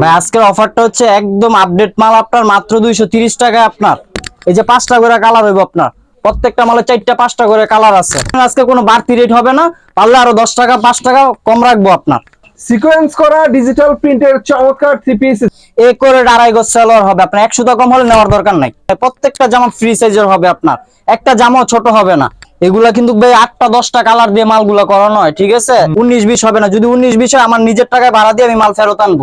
ভাই আজকের অফারটা হচ্ছে একদম আপডেট মাল আপনার মাত্র দুইশো তিরিশ টাকায় আপনার। এই যে পাঁচটা করে কালার হইব আপনার। প্রত্যেকটা মালে চারটা পাঁচটা করে কালার আছে। আজকে কোনো বাড়তি রেট হবে না পারলে আরও দশ টাকা পাঁচ টাকা কম রাখব আপনার। সিকোয়েন্স করা ডিজিটাল প্রিন্টের চমৎকার থ্রি পিস এ করে আড়াই গজ সেলোয়ার হবে আপনার। একশো কম হলে নেওয়ার দরকার নাই। প্রত্যেকটা জামা ফ্রি সাইজের হবে আপনার। একটা জামাও ছোট হবে না। এগুলা কিন্তু ভাই আটটা দশটা কালার দিয়ে মালগুলা করানো হয় ঠিক আছে? উনিশ বিশ হবে না। যদি উনিশ বিশ হয় আমার নিজের টাকায় ভাড়া দিয়ে আমি মাল ফেরত আনব।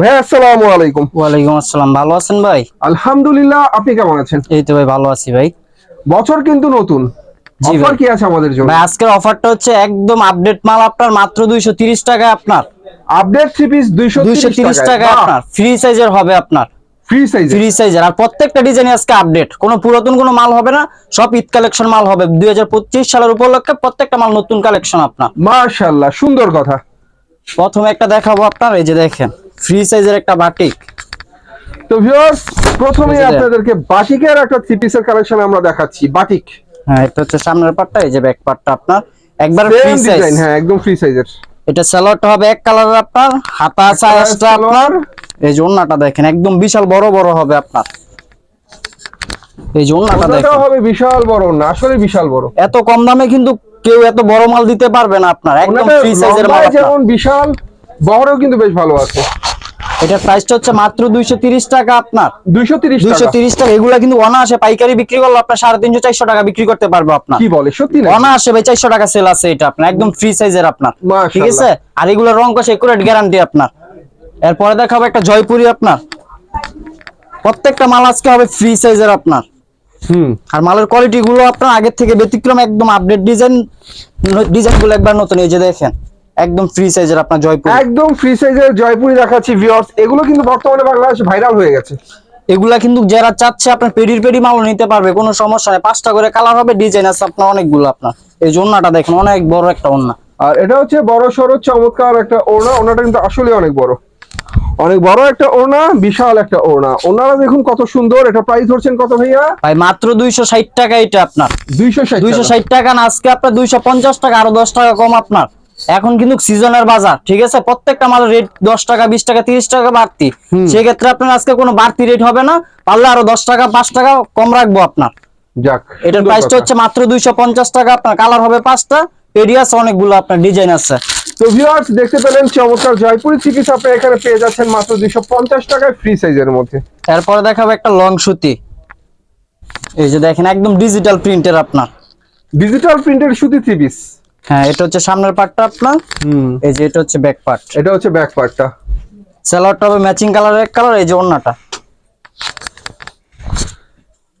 ভাই আসসালামু আলাইকুম। ওয়ালাইকুম আসসালাম। ভালো আছেন ভাই? আলহামদুলিল্লাহ আপনি কেমন আছেন? এই তো ভাই ভালো আছি ভাই। বছর কিন্তু নতুন। অফার কি আছে আমাদের জন্য? ভাই আজকের অফারটা হচ্ছে একদম আপডেট মাল আপনার মাত্র দুইশো তিরিশ টাকায় আপনার। আপডেট থ্রি পিস টাকায়। আপনার। ফ্রি সাইজের হবে আপনার। ফ্রি সাইজ ফ্রি সাইজের আর প্রত্যেকটা ডিজাইন আজকে আপডেট কোনো পুরাতন কোনো মাল হবে না সব ঈদ কালেকশন মাল হবে। দুই হাজার পঁচিশ সালের উপলক্ষে প্রত্যেকটা মাল নতুন কালেকশন আপনার। মাশাআল্লাহ সুন্দর কথা। প্রথমে একটা দেখাবো আপনার এই যে দেখেন ফ্রি সাইজের একটা বাটিক তো ভিউয়ার্স প্রথমে। আপনাদেরকে বাটিকের একটা থ্রি পিসের কালেকশন আমরা দেখাচ্ছি বাটিক হ্যাঁ এটা হচ্ছে সামনের পার্টটা এই যে ব্যাক পার্টটা আপনার। একবার ফ্রি সাইজ হ্যাঁ একদম ফ্রি সাইজের এটা সালোয়ারটা হবে এক কালারের আপনার হাতা আছে আপনার। এই যে ওন্নাটা দেখেন একদম বিশাল বড় বড় হবে আপনার। এই যে ওটাও দেখেন। হবে বিশাল বড় না আসলে বিশাল বড়। এত কম দামে কিন্তু কেউ এত বড় মাল দিতে পারবে না আপনার একদম ফ্রি সাইজের মাল যেমন বিশাল বহরেও কিন্তু বেশ ভালো আছে। এটার প্রাইসটা হচ্ছে মাত্র দুইশো তিরিশ টাকা আপনার। দুইশো তিরিশ দুইশো তিরিশ টাকা এগুলা কিন্তু অনায়াসে পাইকারি বিক্রি করলে আপনার সাড়ে তিনশো চারশো টাকা বিক্রি করতে পারব আপনার। কি বলে সত্যি না অনায়াসে ভাই চারশো টাকা সেল আছে এটা আপনার একদম ফ্রি সাইজের আপনার। ঠিক আছে? আর এগুলো রং কষে একুরেট গ্যারান্টি আপনার। এরপরে দেখাবো একটা জয়পুরি আপনার। প্রত্যেকটা মাল আজকে হবে ফ্রি সাইজের আপনার। হুম। আর মালের কোয়ালিটি গুলো আপনার আগের থেকে ব্যতিক্রম একদম আপডেট ডিজাইন ডিজাইনগুলো একবার নতুন এই যে দেখেন একদম ফ্রি সাইজের আপনার জয়পুরি। একদম ফ্রি সাইজের জয়পুরি দেখাচ্ছি ভিউয়ার্স এগুলো কিন্তু বর্তমানে বাংলাদেশে ভাইরাল হয়ে গেছে। এগুলা কিন্তু যারা চাচ্ছে আপনার পেডির পেডি মালও নিতে পারবে কোনো সমস্যা নেই। পাঁচটা করে কালার হবে ডিজাইন আছে আপনার অনেকগুলো আপনার। এই ওন্নাটা দেখেন অনেক বড় একটা ওন্না। আর এটা হচ্ছে বড় সড়ো চমৎকার একটা ওড়না। ওড়নাটা কিন্তু আসলে অনেক বড়। অনেক বড় একটা ওড়না বিশাল একটা ওড়না। ওনারা দেখুন কত সুন্দর এটা প্রাইস ধরছেন কত ভাইয়া? ভাই মাত্র দুইশো ষাট টাকা এটা আপনার। দুইশো ষাট টাকা। না আজকে আপনার দুইশো পঞ্চাশ টাকা আরও দশ টাকা কম আপনার। এখন কিন্তু সিজনের বাজার ঠিক আছে? প্রত্যেকটা মালের রেট দশ টাকা বিশ টাকা তিরিশ টাকা বাড়তি। সেক্ষেত্রে আপনার আজকে কোনো বাড়তি রেট হবে না পারলে আরও দশ টাকা পাঁচ টাকা কম রাখব আপনার। যাক এটার প্রাইসটা হচ্ছে মাত্র দুইশো পঞ্চাশ টাকা আপনার কালার হবে পাঁচটা। আছে অনেকগুলো আপনার ডিজাইন আছে। তো ভিউয়ার্স দেখতে পেলেন চমৎকার জয়পুরি পিস আপনি এখানে পেয়ে যাচ্ছেন মাত্র দুইশো পঞ্চাশ টাকায় ফ্রি সাইজের মধ্যে। এরপরে দেখাবো একটা লং সুতি। এই যে দেখেন একদম ডিজিটাল প্রিন্টের আপনার। ডিজিটাল প্রিন্টের সুতি থ্রি পিস হ্যাঁ এটা হচ্ছে সামনের পার্টটা আপনার। হুম। এই যে এটা হচ্ছে ব্যাক পার্ট এটা হচ্ছে ব্যাক পার্টটা সালোয়ারটা হবে ম্যাচিং কালারের কালার এই যে ওন্নাটা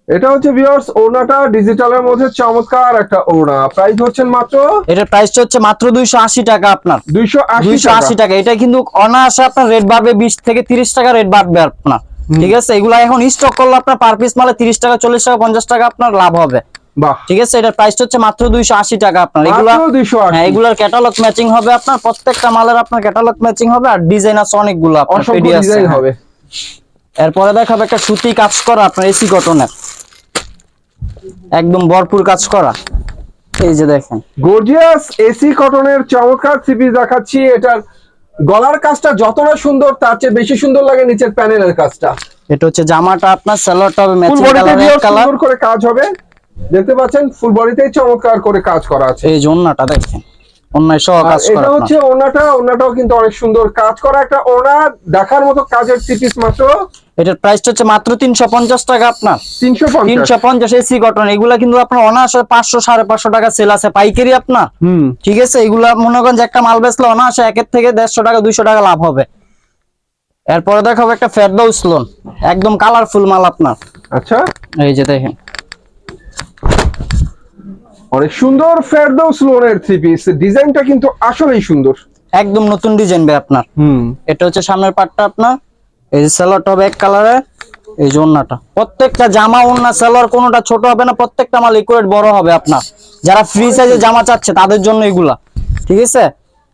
এটা হচ্ছে ভিউয়ার্স ওড়নাটা ডিজিটালের মধ্যে চমৎকার একটা ওড়না। প্রাইস হচ্ছে মাত্র এটা প্রাইসটা হচ্ছে মাত্র দুইশো আশি টাকা আপনার। দুইশো আশি দুইশো আশি টাকা। এটা কিন্তু অনায়াসে আপনার রেট বাড়বে বিশ থেকে তিরিশ টাকা রেট বাড়বে আপনার। ঠিক আছে? এগুলা এখন স্টক করলে আপনার পার পিস মালে তিরিশ টাকা চল্লিশ টাকা পঞ্চাশ টাকা আপনার লাভ হবে। বাহ। ঠিক আছে? এটার প্রাইস হচ্ছে মাত্র দুইশো আশি টাকা আপনার। এগুলা হ্যাঁ এগুলার ক্যাটালগ ম্যাচিং হবে আপনার। প্রত্যেকটা মালের আপনার ক্যাটালগ ম্যাচিং হবে আর ডিজাইন আছে অনেকগুলো আপনার ডিজাইন। হবে। এরপরে দেখাবে একটা সুতি কাজ করা আপনার এসি কটনের একদম ভরপুর কাজ করা। এই যে দেখেন। গর্জিয়াস এসি কটনের চমৎকার থ্রি পিস দেখাচ্ছি। এটার গলার কাজটা যতটা সুন্দর তার চেয়ে বেশি সুন্দর লাগে নিচের প্যানেলের কাজটা। এটা হচ্ছে জামাটা আপনার সালোয়ারটা হবে ম্যাচিং বডিতে কালার করে কাজ হবে। দেখতে পাচ্ছেন ফুল বডিতেই চমৎকার করে কাজ করা আছে। এই ওন্নাটা দেখেন অন্যায় সহ কাজ করা এটা হচ্ছে ওনাটা ওনাটাও কিন্তু অনেক সুন্দর কাজ করা। একটা ওনা দেখার মতো কাজের থ্রি পিস মাত্র। এটার প্রাইসটা হচ্ছে মাত্র তিনশো পঞ্চাশ টাকা আপনার। তিনশো পঞ্চাশ? এসি কটন এগুলা কিন্তু আপনার অনায়াসে পাঁচশো সাড়ে পাঁচশো টাকা সেল আছে পাইকারি আপনার। হুম। ঠিক আছে এগুলা মনে করেন যে একটা মাল বেচলে অনায়াসে একের থেকে দেড়শো টাকা দুইশো টাকা লাভ হবে। এরপরে দেখাবো একটা ফেরদাউস লোন একদম কালারফুল মাল আপনার। আচ্ছা। এই যে দেখেন। অনেক সুন্দর ফেরদৌস লোনের থ্রি পিস ডিজাইনটা কিন্তু আসলেই সুন্দর। একদম নতুন ডিজাইন ভাই আপনার। হুম। এটা হচ্ছে সামনের পাটটা আপনার এই যে সালোয়ারটা হবে এক কালারে এই যে ওন্নাটা। প্রত্যেকটা জামা ওন্না সালোয়ার কোনোটা ছোট হবে না প্রত্যেকটা মাল ইকুয়েট বড় হবে আপনার। যারা ফ্রি সাইজে জামা চাচ্ছে তাদের জন্য এগুলা। ঠিক আছে?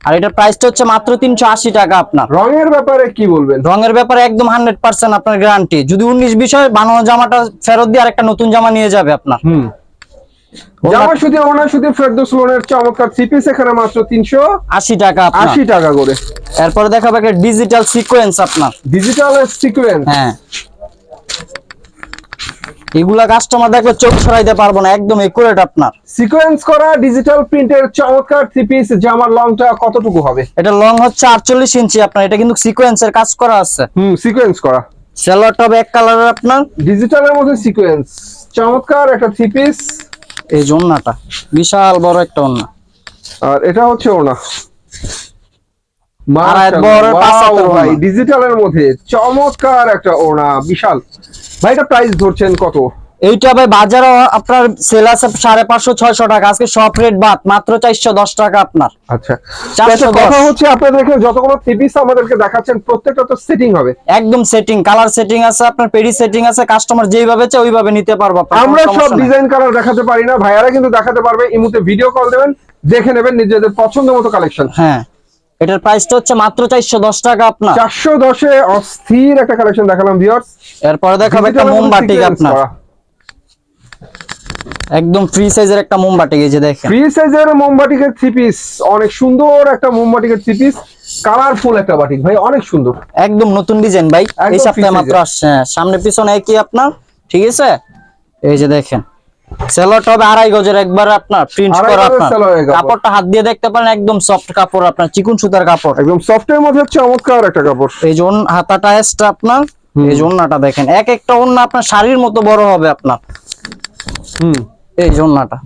আর এটার প্রাইসটা হচ্ছে মাত্র তিনশো আশি টাকা আপনার। রঙের ব্যাপারে কি বলবেন? রঙের ব্যাপারে একদম হান্ড্রেড পার্সেন্ট আপনার গ্যারান্টি যদি উনিশ বিষয় বানানো জামাটা ফেরত দিয়ে আরেকটা নতুন জামা নিয়ে যাবে আপনার। হুম। জামা সুতি ওনা সুতি ফেরদৌস লোনের চমৎকার থ্রি পিস এখানে মাত্র তিনশো আশি টাকা আপনার। আশি টাকা করে। এরপরে দেখাবো একটা ডিজিটাল সিকোয়েন্স আপনার। ডিজিটাল সিকুয়েন্স হ্যাঁ। এগুলা কাস্টমার দেখলে চোখ পারব না একদম একুরেট আপনার। সিকোয়েন্স করা ডিজিটাল প্রিন্টের চমৎকার থ্রি পিস জামার লংটা কতটুকু হবে? এটা লং হচ্ছে আটচল্লিশ ইঞ্চি আপনার এটা কিন্তু সিকোয়েন্সের কাজ করা আছে। হুম সিকোয়েন্স করা। সেলোয়ার টপ এক কালারের আপনার। ডিজিটালের মধ্যে সিকোয়েন্স চমৎকার একটা থ্রি পিস এই যে ওন্নাটা বিশাল বড় একটা ওনা আর এটা হচ্ছে ওনা ভাই ডিজিটালের মধ্যে। চমৎকার একটা ওনা বিশাল। ভাই এটা প্রাইস ধরছেন কত? এইটা ভাই বাজারে আপনার সেল আছে সাড়ে পাঁচশো ছয়শো টাকা। আজকে সব রেট বাদ মাত্র চারশো দশ টাকা আপনার। আচ্ছা। কথা দশ। হচ্ছে আপনাদেরকে যতগুলো থ্রি আমাদেরকে দেখাচ্ছেন প্রত্যেকটা তো সেটিং হবে। একদম সেটিং কালার সেটিং আছে আপনার পেডি সেটিং আছে কাস্টমার যেইভাবে চায় ওইভাবে নিতে পারব আমরা সব ডিজাইন কালার দেখাতে পারি না ভাইয়ারা কিন্তু দেখাতে পারবে ইমুতে ভিডিও কল দেবেন দেখে নেবেন নিজেদের পছন্দ মতো কালেকশন হ্যাঁ এটার প্রাইসটা হচ্ছে মাত্র চারশো দশ টাকা আপনার। চারশো দশে অস্থির একটা কালেকশন দেখালাম ভিউয়ার্স এরপরে দেখাবো একটা মোমবাটিক আপনার। একদম ফ্রি সাইজের একটা মোমবাটিক গেছে দেখেন। ফ্রি সাইজের মোমবাটিকের থ্রি পিস অনেক সুন্দর একটা মোমবাটিকের থ্রি পিস কালারফুল একটা বাটিক ভাই অনেক সুন্দর। একদম নতুন ডিজাইন ভাই এই সপ্তাহে মাত্র আসছে। হ্যাঁ, সামনে পিছনে একই আপনার ঠিক আছে? এই যে দেখেন সেলোয়ারটা হবে আড়াই গজের একবার আপনার প্রিন্ট করা আপনার। কাপড়টা হাত দিয়ে দেখতে পারেন একদম সফট কাপড় আপনার চিকুন সুতার কাপড়। একদম সফটের মধ্যে হচ্ছে চমৎকার একটা কাপড়। এই যে ওন- হাতাটা এসটা আপনার এই ওন্নাটা দেখেন এক একটা ওন্না আপনার শাড়ির মতো বড় হবে আপনার। হুম এই যে ওন্নাটা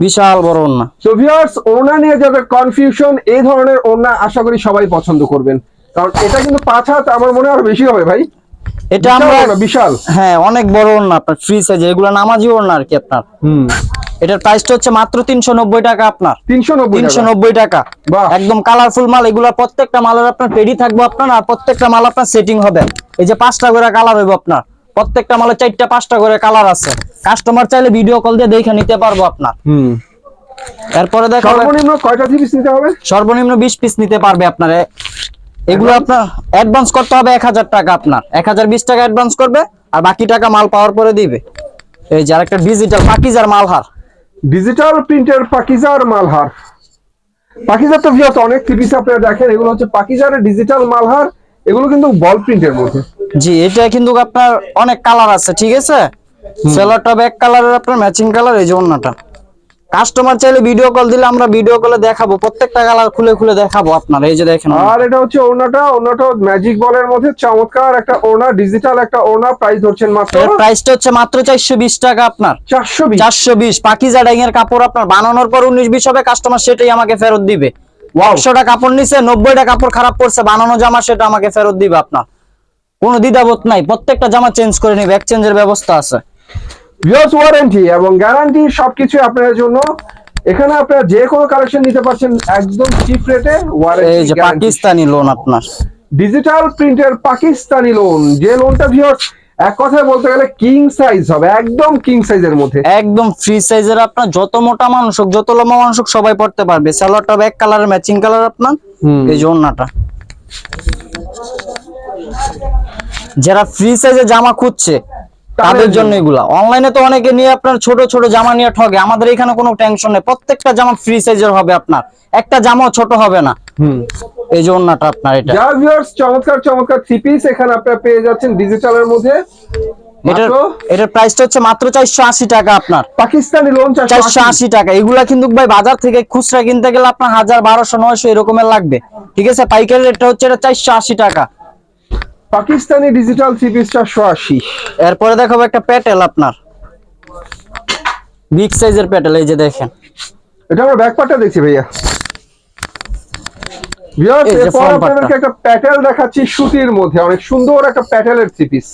বিশাল বড় ওন্না তো ভিউয়ার্স ওনা নিয়ে যাদের কনফিউশন এই ধরনের ওনা আশা করি সবাই পছন্দ করবেন। কারণ এটা কিন্তু পাঁচ হাত আমার মনে হয় বেশি হবে ভাই। এটা আমরা বিশাল। হ্যাঁ অনেক বড় ওন্না আপনার ফ্রি সাইজে এগুলো নামাজি ওন্না আর কি আপনার। হুম। এটার প্রাইসটা হচ্ছে মাত্র তিনশো নব্বই টাকা আপনার। তিনশো নব্বই তিনশো নব্বই টাকা। বাহ। একদম কালারফুল মাল এগুলোর প্রত্যেকটা মালের আপনার পেডি থাকবে আপনার আর প্রত্যেকটা মাল আপনার সেটিং হবে। এই যে পাঁচটা করে কালার হইব আপনার। প্রত্যেকটা মালের চারটা পাঁচটা করে কালার আছে। কাস্টমার চাইলে ভিডিও কল দিয়ে দেখে নিতে পারব আপনার। এরপরে দেখো সর্বনিম্ন কয়টা পিস নিতে হবে? সর্বনিম্ন বিশ পিস নিতে পারবে আপনার। এগুলো আপনার অ্যাডভান্স করতে হবে এক হাজার টাকা আপনার। এক হাজার বিশ টাকা অ্যাডভান্স করবে আর বাকি টাকা মাল পাওয়ার পরে দিবে। এই যে আরেকটা ডিজিটাল পাকিজার মালহার। ডিজিটাল প্রিন্টের পাকিজার মালহার। পাকিজার তো ভিউয়ার্স অনেক থ্রি পিস আপনারা দেখেন এগুলো হচ্ছে পাকিজারের ডিজিটাল মালহার। এগুলো কিন্তু বল প্রিন্টের মধ্যে। জি এটা কিন্তু আপনার অনেক কালার আছে ঠিক আছে? সেলারটা ব্যাক কালারের আপনার ম্যাচিং কালার এই যে অন্যটা। কাস্টমার চাইলে ভিডিও কল দিলে আমরা ভিডিও কলে দেখাবো প্রত্যেকটা কালার খুলে খুলে দেখাবো আপনার এই যে দেখেন আর এটা হচ্ছে ওনাটা ওনাটা ম্যাজিক বলের মধ্যে চমৎকার একটা ওনা ডিজিটাল একটা ওনা প্রাইস ধরছেন মাত্র এর প্রাইসটা হচ্ছে মাত্র চারশো বিশ টাকা আপনার। চারশো বিশ? চারশো বিশ পাকিজা ডাইং এর কাপড় আপনার বানানোর পর উনিশ বিশ হবে কাস্টমার সেটাই আমাকে ফেরত দিবে। একশোটা কাপড় নিছে নব্বইটা কাপড় খারাপ পড়ছে বানানো জামা সেটা আমাকে ফেরত দিবে আপনার। কোনো দ্বিধাবোধ নাই প্রত্যেকটা জামা চেঞ্জ করে নিবে এক্সচেঞ্জের ব্যবস্থা আছে। ভিউয়ার্স ওয়ারেন্টি এবং গ্যারান্টি সবকিছু আপনাদের জন্য। এখানে আপনারা যে কোনো কালেকশন নিতে পারছেন একদম চিপ রেটে এই যে পাকিস্তানি লোন আপনার। ডিজিটাল প্রিন্টের পাকিস্তানি লোন যে লোনটা ভিউয়ার্স এক কথায় বলতে গেলে কিং সাইজ হবে একদম কিং সাইজের মধ্যে। একদম ফ্রি সাইজের আপনার যত মোটা মানুষ হোক যত লম্বা মানুষ হোক সবাই পড়তে পারবে। স্যালোয়ারটা ব্যাক কালারের ম্যাচিং কালার আপনার এই যে যারা ফ্রি সাইজে জামা খুঁজছে তাদের জন্য। এগুলা। অনলাইনে তো অনেকে নিয়ে আপনার ছোট ছোট জামা নিয়ে ঠগে। আমাদের এখানে কোনো টেনশন নেই। প্রত্যেকটা জামা ফ্রি সাইজের হবে আপনার। একটা জামাও ছোট হবে না। হুম। এই যে ওন্নাটা আপনার এটা। যা ভিউয়ার্স চমৎকার চমৎকার থ্রি পিস এখানে আপনারা পেয়ে যাচ্ছেন ডিজিটালের মধ্যে। এটার এটার প্রাইসটা হচ্ছে মাত্র চারশো আশি টাকা আপনার। পাকিস্তানি লোন চারশো চারশো আশি টাকা। এগুলা কিন্তু ভাই বাজার থেকে খুচরা কিনতে গেলে আপনার হাজার বারোশো নয়শো এরকমের লাগবে। ঠিক আছে? পাইকারি রেটটা হচ্ছে এটা চারশো আশি টাকা। পাকিস্তানি ডিজিটাল থ্রি পিস চারশো আশি। এরপরে দেখাবো একটা প্যাটেল আপনার। বিগ সাইজের প্যাটেল এই যে দেখেন। এটা আমরা ব্যাক পার্টটা দেখছি ভাইয়া। ভিউয়ার্স এরপর আপনাদেরকে একটা প্যাটেল দেখাচ্ছি সুতির মধ্যে অনেক সুন্দর একটা প্যাটেলের থ্রি পিস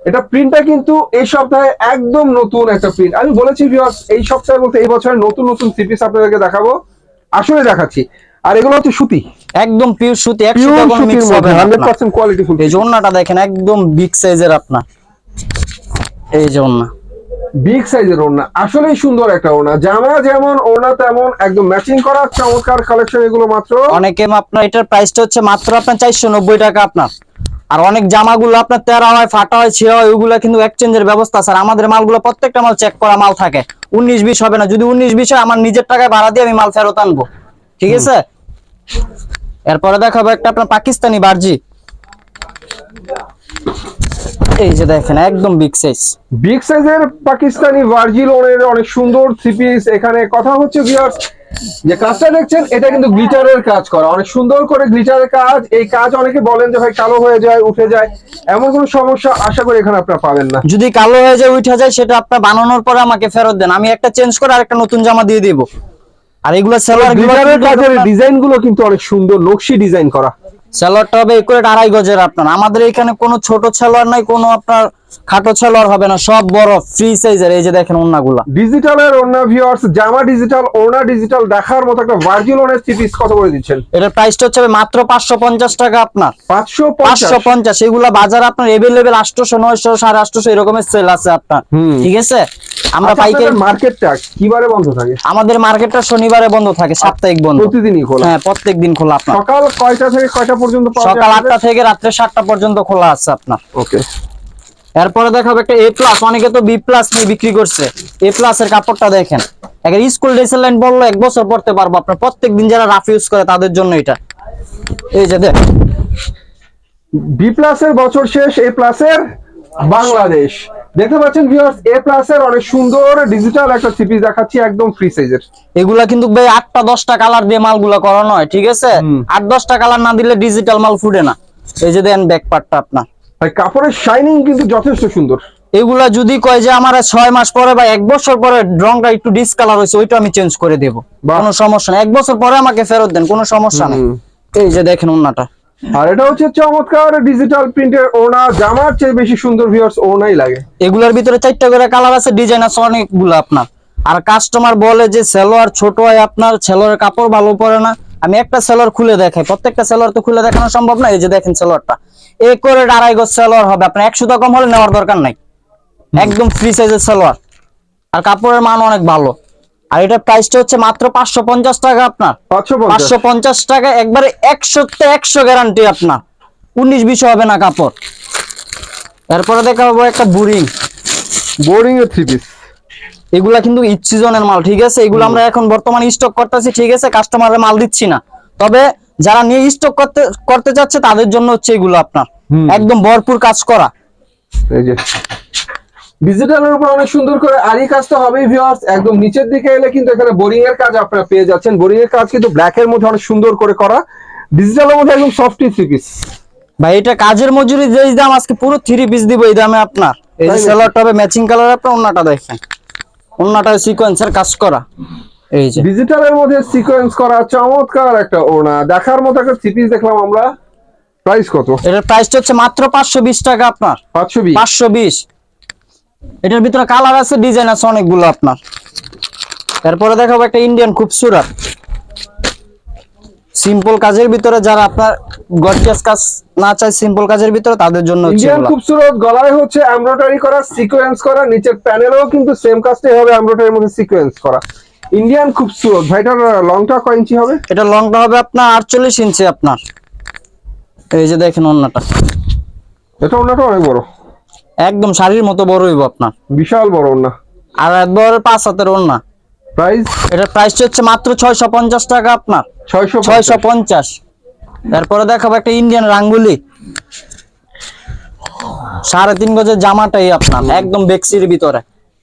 এটা প্রিন্টটা কিন্তু এই সপ্তাহে একদম নতুন একটা প্রিন্ট আমি বলেছি ভিউয়ার্স এই সপ্তাহে বলতে এই বছরের নতুন নতুন থ্রি পিস আপনাদেরকে দেখাবো। আসলে দেখাচ্ছি। আর এগুলো হচ্ছে সুতি। একদম পিওর সুতি কোয়ালিটি ফুল এই ওন্নাটা দেখেন একদম বিগ সাইজের আপনার। এই যে ওন্না। বিগ সাইজের ওড়না, আসলেই সুন্দর একটা ওড়না। জামা যেমন ওড়না, তেমন একদম ম্যাচিং করা চমৎকার কালেকশন এগুলো মাত্র। অনেকে আপনার এটার প্রাইসটা হচ্ছে মাত্র আপনার চারশো নব্বই টাকা আপনার। আর অনেক জামাগুলো আপনার তেরা হয়, ফাটা হয়, ছিঁড়া হয় ওইগুলো কিন্তু এক্সচেঞ্জের ব্যবস্থা স্যার আমাদের মালগুলো প্রত্যেকটা মাল চেক করা মাল থাকে। উনিশ বিশ হবে না। যদি উনিশ বিশ হয়, আমার নিজের টাকায় ভাড়া দিয়ে আমি মাল ফেরত আনব। ঠিক আছে? এরপরে দেখাবো একটা আপনার পাকিস্তানি বার্জি। এই যে দেখেন একদম বিগ সাইজ বিগ সাইজের পাকিস্তানি ভার্জিল ওনের অনেক সুন্দর থ্রি পিস এখানে কথা হচ্ছে ভিউয়ার্স যে কাজটা দেখছেন এটা কিন্তু গ্লিটারের কাজ করা। অনেক সুন্দর করে গ্লিটারের কাজ। এই কাজ অনেকে বলেন যে ভাই কালো হয়ে যায় উঠে যায়। এমন কোনো সমস্যা আশা করি এখানে আপনারা পাবেন না। যদি কালো হয়ে যায় উঠে যায় সেটা আপনার বানানোর পরে আমাকে ফেরত দেন। আমি একটা চেঞ্জ করে আরেকটা নতুন জামা দিয়ে দিব। আর এগুলো সেলার গ্লিটারের কাজের ডিজাইনগুলো কিন্তু অনেক সুন্দর নকশি ডিজাইন করা। সেলোয়ারটা হবে একুরেট আড়াই গজের আপনার। আমাদের এখানে কোনো ছোট সেলোয়ার নাই কোনো আপনার খাটো সেলোয়ার হবে না সব বড় ফ্রি সাইজের এই যে দেখেন ওন্নাগুলা ডিজিটালের ওনা ভিউয়ার্স জামা ডিজিটাল ওনা ডিজিটাল দেখার মতো একটা ভার্জিল ওনের থ্রি পিস কত করে দিচ্ছেন? এটার প্রাইসটা হচ্ছে মাত্র পাঁচশো পঞ্চাশ টাকা আপনার। পাঁচশো পাঁচশো পঞ্চাশ। পঞ্চাশ এগুলা বাজার আপনার আটশোশো নয়শো সাড়ে আটশোশো এরকমের সেল আছে আপনার। ঠিক আছে? আমরা পাইকারি মার্কেটটা কিবারে বন্ধ থাকে? আমাদের মার্কেটটা শনিবারে বন্ধ থাকে সাপ্তাহিক বন্ধ। প্রতিদিনই খোলা? হ্যাঁ প্রত্যেক দিন খোলা আপনার। সকাল কয়টা থেকে কয়টা পর্যন্ত সকাল আটটা থেকে রাত্রে সাতটা পর্যন্ত খোলা আছে আপনার। ওকে। এরপরে দেখাবো একটা এ প্লাস অনেকে তো বি প্লাস নিয়ে বিক্রি করছে। এ প্লাস এর কাপড়টা দেখেন। একটা স্কুল ড্রেসের লাইন বলল এক বছর পড়তে পারব আপনার। প্রত্যেক দিন যারা রাফ ইউজ করে তাদের জন্য এটা। এই যে দেখ। বি প্লাসের বছর শেষ এ প্লাসের বাংলাদেশ। দেখতে পাচ্ছেন ভিউয়ার্স এ প্লাসের অনেক সুন্দর ডিজিটাল একটা সিপি দেখাচ্ছি একদম ফ্রি সাইজের এগুলা কিন্তু ভাই আটটা দশটা কালার দিয়ে মালগুলা করানো হয় ঠিক আছে? হুম। আট দশটা কালার না দিলে ডিজিটাল মাল ফুটে না। এই যে দেন ব্যাক পার্টটা আপনার। ভাই কাপড়ের শাইনিং কিন্তু যথেষ্ট সুন্দর। এগুলা যদি কয় যে আমার ছয় মাস পরে বা এক বছর পরে রংটা একটু ডিসকালার হয়েছে ওইটা আমি চেঞ্জ করে দেব। কোনো সমস্যা নেই। এক বছর পরে আমাকে ফেরত দেন কোনো সমস্যা নেই। এই যে দেখেন ওন্নাটা আর এটা হচ্ছে চমৎকার ডিজিটাল প্রিন্টের ওনা জামার চেয়ে বেশি সুন্দর ভিউয়ার্স ওনাই লাগে। এগুলার ভিতরে চারটা করে কালার আছে ডিজাইন আছে অনেকগুলো আপনার। আর কাস্টমার বলে যে সেলোয়ার ছোট হয় আপনার, সেলোয়ারের কাপড় ভালো পরে না। আমি একটা সেলোয়ার খুলে দেখাই, প্রত্যেকটা সেলোয়ার তো খুলে দেখানো সম্ভব না, এই যে দেখেন সেলোয়ারটা। এ করে আড়াই গজ সেলোয়ার হবে, আপনার একশো টাকা কম হলে নেওয়ার দরকার নাই। একদম ফ্রি সাইজের সেলোয়ার। আর কাপড়ের মান অনেক ভালো। আর এটা প্রাইসটা হচ্ছে মাত্র পাঁচশো পঞ্চাশ টাকা আপনার। পাঁচশো পঞ্চাশ? টাকা একবারে একশো একশো গ্যারান্টি আপনার। উনিশ বিশ হবে না কাপড়। এরপরে দেখা পাবো একটা বুরিং। বোরিং এর থ্রি পিস এগুলা কিন্তু ঈদ সিজনের মাল ঠিক আছে? এগুলো আমরা এখন বর্তমানে স্টক করতেছি ঠিক আছে? কাস্টমারের মাল দিচ্ছি না। তবে যারা নিয়ে স্টক করতে করতে চাচ্ছে তাদের জন্য হচ্ছে এগুলো আপনার। একদম ভরপুর কাজ করা। এই যে ডিজিটালের উপর অনেক সুন্দর করে আরই কাজটা হবেই ভিউয়ার্স একদম নিচের দিকে এলে কিন্তু এখানে বোরিং এর কাজ আপনারা পেয়ে যাচ্ছেন। বোরিং এর কাজ কিন্তু ব্ল্যাক এর মধ্যে অনেক সুন্দর করে করা। ডিজিটালের মধ্যে একদম সফটি থ্রি পিস ভাই এটা কাজের মজুরি যেই দাম আজকে পুরো থ্রি পিস দিব এই দামে আপনার। এই যে তাই সেলারটা হবে ম্যাচিং কালার আপনার অন্যটা দেখেন। অন্যটা সিকোয়েন্সের কাজ করা। এই যে। ডিজিটালের মধ্যে সিকোয়েন্স করা চমৎকার একটা ওনা দেখার মতো একটা থ্রি পিস দেখলাম আমরা। প্রাইস কত? এটার প্রাইসটা হচ্ছে মাত্র পাঁচশো বিশ টাকা আপনার। পাঁচশো বিশ। পাঁচশো বিশ। এটার ভিতরে কালার আছে ডিজাইন আছে অনেকগুলো আপনার। তারপরে দেখাবো একটা ইন্ডিয়ান খুবসুরাত সিম্পল কাজের ভিতরে যারা আপনার গর্জিয়াস কাজ না চায় সিম্পল কাজের ভিতরে তাদের জন্য হচ্ছে ইন্ডিয়ান। খুবসুরত গলায় হচ্ছে এমব্রয়ডারি করা সিকোয়েন্স করা নিচের প্যানেলেও কিন্তু সেম কাজটাই হবে এমব্রয়ডারির মধ্যে সিকোয়েন্স করা। ইন্ডিয়ান খুবসুরত ভাইটার লংটা কয় ইঞ্চি হবে? এটা লংটা হবে আপনার আটচল্লিশ ইঞ্চি আপনার। এই যে দেখেন অন্যটা এটা ওনাটা অনেক বড়। একদম শাড়ির মতো বড় হইব আপনার। বিশাল বড় ওনা আর একবার পাঁচ হাতের ওন্না প্রাইস এটা প্রাইসটা হচ্ছে মাত্র ছয়শো পঞ্চাশ টাকা আপনার। ছয়শো ছয়শো পঞ্চাশ। তারপরে দেখাবো একটা ইন্ডিয়ান রাঙ্গুলি। সাড়ে তিন গজের জামাটাই আপনার একদম বেক্সির ভিতরে।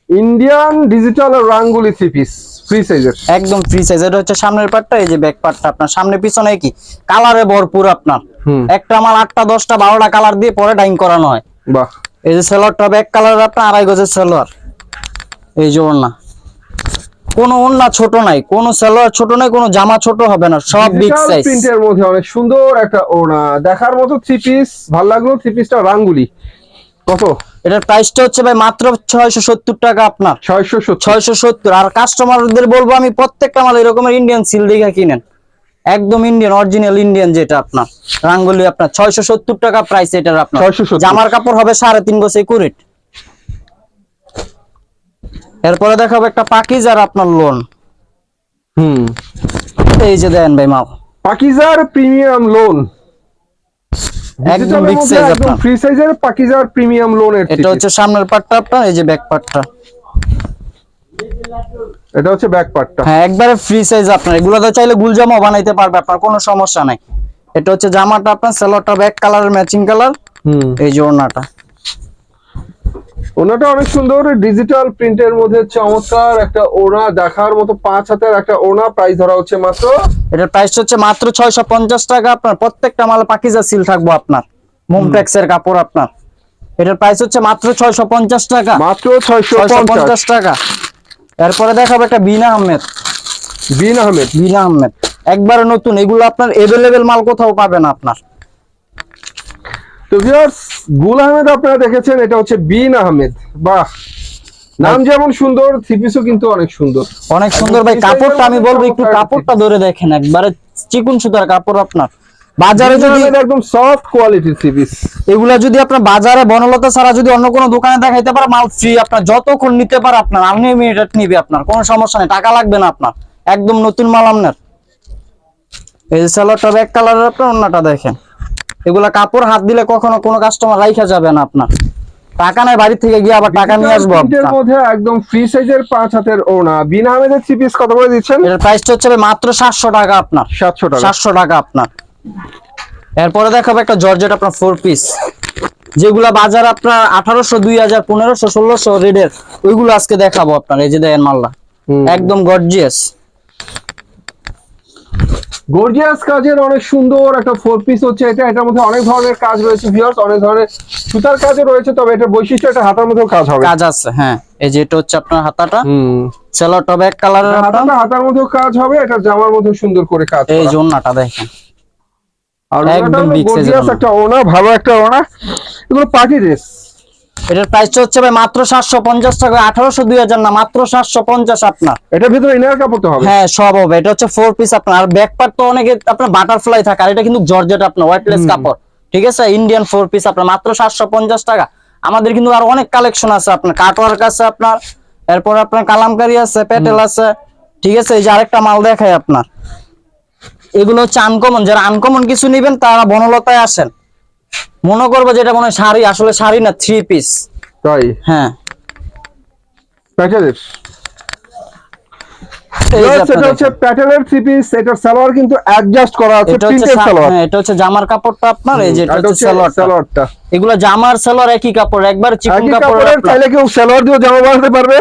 Indian digital rangoli three piece free সাইজের একদম ফ্রি সাইজ এটা হচ্ছে সামনের পার্টটা এই যে ব্যাক পার্টটা আপনার। সামনে পিছনে কি? কালারে ভরপুর আপনার। একটা মাল আটটা দশটা বারোটা কালার দিয়ে পরে ডাইং করানো হয়। বাহ। এই যে সেলোয়ারটা ব্যাক কালার আপনার আড়াই গজের সেলোয়ার এই যে ওড়না। কোনো ওড়না ছোট নাই কোনো সেলোয়ার ছোট নাই কোনো জামা ছোট হবে না সব বিগ সাইজ প্রিন্টের মধ্যে অনেক সুন্দর একটা ওনা দেখার মতো থ্রি পিস ভালো লাগল? থ্রি পিসটা রাঙ্গুলি। কত? এটার প্রাইসটা হচ্ছে ভাই মাত্র ছয়শো সত্তর টাকা আপনার। ছয়শো ছয়শো সত্তর। আর কাস্টমারদের বলব আমি প্রত্যেকটা মাল এরকমের ইন্ডিয়ান সিল দেখা কিনেন। একদম ইন্ডিয়ান অরিজিনাল ইন্ডিয়ান যেটা আপনার। রাঙ্গুলি আপনার ছয়শো সত্তর টাকা প্রাইস এটার আপনার। 670 জামার কাপড় হবে সাড়ে তিন গোছে কুড়িট এরপরে দেখাবো একটা পাকিজার আপনার লোন হুম। এই যে দেন ভাই মাও পাকিজার প্রিমিয়াম লোন একদম বিগ সাইজ আপনার। ফ্রি সাইজের পাকিজার প্রিমিয়াম লোন এটা হচ্ছে সামনের পার্টটা আপনার এই যে ব্যাক পার্টটা এটা হচ্ছে ব্যাক পার্টটা হ্যাঁ একবারে ফ্রি সাইজ আপনার। এগুলোতে চাইলে গুলজামাও বানাইতে পারবে আপনার কোনো সমস্যা নাই। এটা হচ্ছে জামাটা আপনার সেলোয়ারটা ব্যাক কালারের ম্যাচিং কালার হুম। এই যে ওড়নাটা ওনাটা অনেক সুন্দর ডিজিটাল প্রিন্টের মধ্যে চমৎকার একটা ওনা দেখার মতো পাঁচ হাতের একটা ওনা প্রাইস ধরা হচ্ছে মাত্র। এটার প্রাইস হচ্ছে মাত্র ছয়শো পঞ্চাশ টাকা। আপনার প্রত্যেকটা মালে পাকিজা সিল থাকব আপনার। মুমটেক্স এর কাপড় আপনার। এটার প্রাইস হচ্ছে মাত্র ছয়শো পঞ্চাশ টাকা। মাত্র ছয়শো ছয়শো পঞ্চাশ পঞ্চাশ টাকা। এরপরে দেখাবো একটা বিনা আহমেদ। বিন আহমেদ? বিনা আহমেদ। একবারে নতুন এগুলো আপনার এভেলেবেল মাল কোথাও পাবেন আপনার। তো ভিউয়ার্স গুল আহমেদ আপনারা দেখেছেন এটা হচ্ছে বিন আহমেদ। বাহ! নাম যেমন সুন্দর থ্রিপিসও কিন্তু অনেক সুন্দর। অনেক সুন্দর ভাই কাপড়টা আমি বলব একটু কাপড়টা ধরে দেখেন একবারে চিকুন সুতার কাপড় আপনার। বাজারে যদি একদম সফট কোয়ালিটির থ্রিপিস এগুলা যদি আপনার বাজারে বনলতা ছাড়া যদি অন্য কোনো দোকানে দেখাইতে পারে মাল ফ্রি আপনার যতক্ষণ নিতে পারে আপনার আনলিমিটেড নিবে আপনার কোনো সমস্যা নেই টাকা লাগবে না আপনার একদম নতুন মাল আপনার। এই সালোয়ারটা ব্যাক কালারের আপনার অন্যটা দেখেন। এগুলা কাপড় হাত দিলে কখনো কোনো কাস্টমার রাইখা যাবে না আপনার। টাকা নাই বাড়ি থেকে গিয়ে আবার টাকা নিয়ে আসব আপনার। মধ্যে একদম ফ্রি সাইজের পাঁচ হাতের ওনা বিন আহমেদের থ্রিপিস কত করে দিচ্ছেন? এটার প্রাইসটা হচ্ছে মাত্র সাতশো টাকা আপনার। সাতশো টাকা। সাতশো টাকা আপনার। এরপরে দেখাবো একটা জর্জেট আপনার ফোর পিস যেগুলা বাজার আপনার আঠারোশো দুই হাজার পনেরোশো ষোলোশো রেডের ওইগুলো আজকে দেখাবো আপনার এই যে দেখেন মাল্লা একদম গর্জিয়াস গর্জিয়াস কাজের অনেক সুন্দর একটা ফোর পিস হচ্ছে এটা। এটার মধ্যে অনেক ধরনের কাজ রয়েছে ভিউয়ার্স অনেক ধরনের সুতার কাজও রয়েছে তবে এটা বৈশিষ্ট্য এটা হাতার মধ্যেও কাজ হবে। কাজ আছে হ্যাঁ। এই যে এটা হচ্ছে আপনার হাতাটা। হুম। সেলোটা ব্যাক কালারের হাতাটা হাতার মধ্যেও কাজ হবে এটা জামার মধ্যেও সুন্দর করে কাজ এই ওন্নাটা দেখেন। আর একদম big size এর গর্জিয়াস ওড়না। একটা ওনা ভালো একটা ওনা এগুলো পার্টি ড্রেস এটার প্রাইসটা হচ্ছে ভাই মাত্র টাকা না আপনার। এটার ভিতরে ইনার কাপড় তো হবে। হ্যাঁ সব হবে। এটা হচ্ছে ফোর পিস আপনার। আর ব্যাক পার্ট তো অনেকে আপনার বাটারফ্লাই থাকে আর এটা কিন্তু জর্জেট আপনার ওয়াইটলেস কাপড়। ঠিক আছে? ইন্ডিয়ান ফোর পিস আপনার মাত্র সাতশো পঞ্চাশ টাকা। আমাদের কিন্তু আর অনেক কালেকশন আছে আপনার। কাটওয়ার্ক আছে আপনার এরপর আপনার কালামকারি আছে পেটেল আছে। ঠিক আছে? এই যে আরেকটা মাল দেখাই আপনার। এগুলো হচ্ছে আনকমন যারা আনকমন কিছু নিবেন তারা বনলতায় আসেন। মনে করব যেটা মনে হয় শাড়ি আসলে শাড়ি না থ্রি পিস তাই? হ্যাঁ। হচ্ছে থ্রি পিস সালোয়ার কিন্তু অ্যাডজাস্ট করা আছে প্রিন্টেড সালোয়ার। হ্যাঁ, এটা হচ্ছে জামার কাপড়টা আপনার এই যে এটা হচ্ছে হচ্ছে সালোয়ারটা। সালোয়ারটা। এগুলো জামার সালোয়ার একই কাপড় একবার চিকন কাপড় চাইলে কেউ সালোয়ার দিয়েও জামা বানাতে পারবে।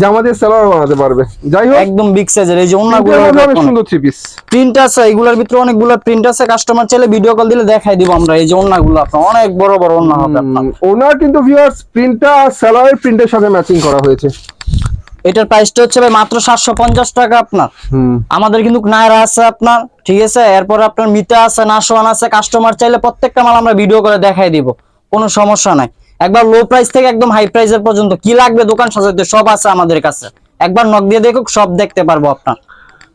জামা দিয়ে সালোয়ার বানাতে পারবে। যাই হোক একদম বিগ সাইজের এই যে মধ্যে অনেক সুন্দর থ্রি পিস প্রিন্ট আছে এগুলোর ভিতরে অনেকগুলো প্রিন্ট আছে। কাস্টমার চাইলে ভিডিও কল দিলে দেখাই দিব আমরা এই যে অন্যগুলো আপনার। অনেক বড় বড় অন্য হবে আপনার। ওনার কিন্তু ভিউয়ার্স প্রিন্টটা সালোয়ারের প্রিন্টের সাথে ম্যাচিং করা হয়েছে। এটার প্রাইসটা হচ্ছে ভাই মাত্র সাতশো পঞ্চাশ টাকা আপনার। আমাদের কিন্তু নায়রা আছে আপনার ঠিক আছে? এরপর আপনার মিতা আছে নাসওয়ান আছে। কাস্টমার চাইলে প্রত্যেকটা মাল আমরা ভিডিও করে দেখাই দিব। কোনো সমস্যা নাই। একবার লো প্রাইস থেকে একদম হাই প্রাইসের পর্যন্ত কি লাগবে, দোকান সাজাতে সব আছে আমাদের কাছে। একবার নক দিয়ে দেখুক, সব দেখতে পারব আপনার।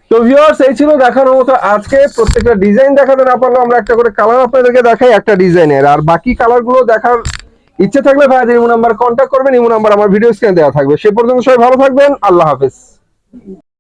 তো ভিউয়ার্স এই ছিল দেখানোর মতো আজকে। প্রত্যেকটা ডিজাইন দেখাতে না পারলেও আমরা একটা করে কালার আপনাদেরকে দেখাই একটা ডিজাইনের আর বাকি কালারগুলো দেখার ইচ্ছে থাকলে ভাইদের ইমো নাম্বার কন্ট্যাক্ট করবেন, ইমো নাম্বার আমার ভিডিও স্ক্রিনে দেওয়া থাকবে। সে পর্যন্ত সবাই ভালো থাকবেন। আল্লাহ হাফেজ।